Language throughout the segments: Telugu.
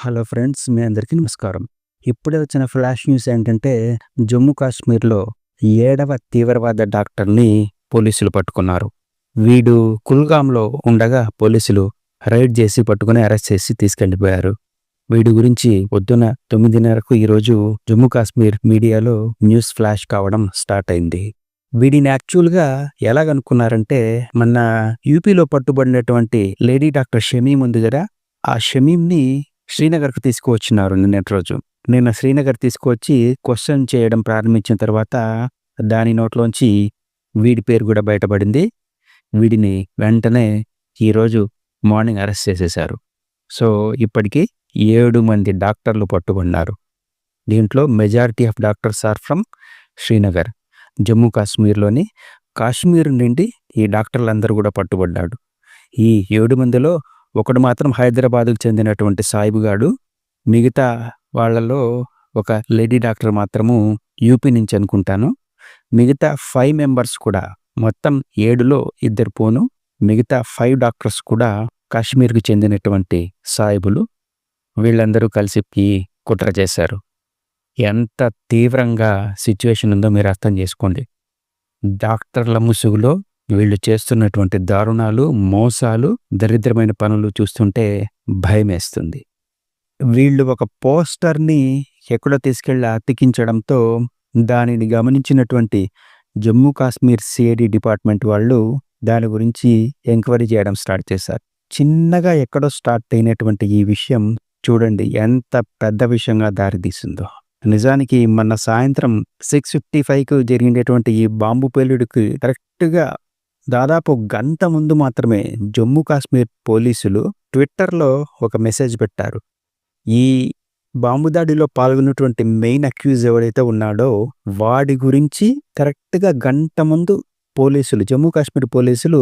హలో ఫ్రెండ్స్ మీ అందరికీ నమస్కారం. ఇప్పుడే వచ్చిన ఫ్లాష్ న్యూస్ ఏంటంటే జమ్మూ కాశ్మీర్లో ఏడవ తీవ్రవాద డాక్టర్ని పోలీసులు పట్టుకున్నారు. వీడు కుల్గాంలో ఉండగా పోలీసులు రైడ్ చేసి పట్టుకుని అరెస్ట్ చేసి తీసుకెళ్ళిపోయారు. వీడి గురించి పొద్దున తొమ్మిదిన్నరకు ఈరోజు జమ్మూ కాశ్మీర్ మీడియాలో న్యూస్ ఫ్లాష్ కావడం స్టార్ట్ అయింది. వీడిని యాక్చువల్గా ఎలాగనుకున్నారంటే మన యూపీలో పట్టుబడినటువంటి లేడీ డాక్టర్ షమీం ఉంది కదా ఆ షమీంని శ్రీనగర్కు తీసుకువచ్చినారు నిన్నటి రోజు. నిన్న శ్రీనగర్ తీసుకువచ్చి క్వశ్చన్ చేయడం ప్రారంభించిన తర్వాత దాని నోట్లోంచి వీడి పేరు కూడా బయటపడింది. వీడిని వెంటనే ఈరోజు మార్నింగ్ అరెస్ట్ చేసేశారు. సో ఇప్పటికీ ఏడు మంది డాక్టర్లు పట్టుబడినారు. దీంట్లో majority of doctors are from Srinagar. Jammu కాశ్మీర్లోని కాశ్మీర్ నుండి ఈ డాక్టర్లందరూ కూడా పట్టుబడ్డాడు. ఈ ఏడు మందిలో ఒకడు మాత్రం హైదరాబాద్కు చెందినటువంటి సాయిబుగాడు. మిగతా వాళ్ళలో ఒక లేడీ డాక్టర్ మాత్రము యూపీ నుంచి అనుకుంటాను. మిగతా ఫైవ్ మెంబర్స్ కూడా మొత్తం ఏడులో ఇద్దరు పోను. మిగతా ఫైవ్ డాక్టర్స్ కూడా కాశ్మీర్కు చెందినటువంటి సాయిబులు. వీళ్ళందరూ కలిసి కుట్ర చేశారు. ఎంత తీవ్రంగా సిచ్యువేషన్ ఉందో మీరు అర్థం చేసుకోండి. డాక్టర్ల ముసుగులో వీళ్ళు చేస్తున్నటువంటి దారుణాలు మోసాలు దరిద్రమైన పనులు చూస్తుంటే భయమేస్తుంది. వీళ్ళు ఒక పోస్టర్ని ఎక్కడో తీసుకెళ్ళి అతికించడంతో దానిని గమనించినటువంటి జమ్మూ కాశ్మీర్ సిఐడి డిపార్ట్మెంట్ వాళ్ళు దాని గురించి ఎంక్వైరీ చేయడం స్టార్ట్ చేశారు. చిన్నగా ఎక్కడో స్టార్ట్ అయినటువంటి ఈ విషయం చూడండి ఎంత పెద్ద విషయంగా దారితీసిందో. నిజానికి మొన్న సాయంత్రం సిక్స్ ఫిఫ్టీ ఫైవ్కు జరిగినటువంటి ఈ బాంబు పేలుడికి కరెక్ట్గా దాదాపు గంట ముందు మాత్రమే జమ్మూ కాశ్మీర్ పోలీసులు ట్విట్టర్లో ఒక మెసేజ్ పెట్టారు. ఈ బాంబు దాడిలో పాల్గొన్నటువంటి మెయిన్ అక్యూజ్ ఎవడైతే ఉన్నాడో వాడి గురించి కరెక్ట్గా గంట ముందు పోలీసులు జమ్మూ కాశ్మీర్ పోలీసులు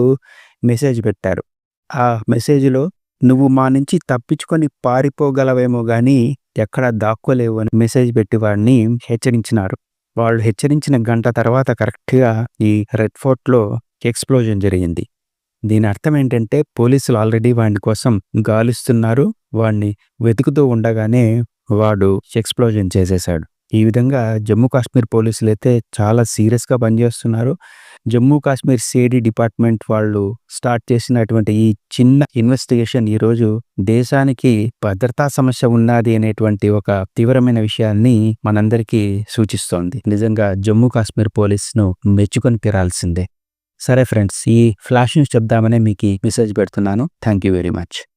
మెసేజ్ పెట్టారు. ఆ మెసేజ్లో నువ్వు మా నుంచి తప్పించుకొని పారిపోగలవేమో కానీ ఎక్కడా దాక్కోలేవు అని మెసేజ్ పెట్టి వాడిని హెచ్చరించినారు. వాళ్ళు హెచ్చరించిన గంట తర్వాత కరెక్ట్గా ఈ రెడ్ ఫోర్ట్లో ఎక్స్ప్లోజన్ జరిగింది. దీని అర్థం ఏంటంటే పోలీసులు ఆల్రెడీ వాడి కోసం గాలిస్తున్నారు. వాడిని వెతుకుతూ ఉండగానే వాడు ఎక్స్ప్లోజన్ చేసేశాడు. ఈ విధంగా జమ్మూ కాశ్మీర్ పోలీసులు అయితే చాలా సీరియస్గా పనిచేస్తున్నారు. జమ్మూ కాశ్మీర్ సిఐడి డిపార్ట్మెంట్ వాళ్ళు స్టార్ట్ చేసినటువంటి ఈ చిన్న ఇన్వెస్టిగేషన్ ఈరోజు దేశానికి భద్రతా సమస్య ఉన్నది అనేటువంటి ఒక తీవ్రమైన విషయాన్ని మనందరికీ సూచిస్తోంది. నిజంగా జమ్మూ కాశ్మీర్ పోలీస్ను మెచ్చుకొని తీరాల్సిందే. సరే ఫ్రెండ్స్ ఈ ఫ్లాష్ న్యూస్ చెప్దామనే మీకు మెసేజ్ పెడుతున్నాను. Thank you very much.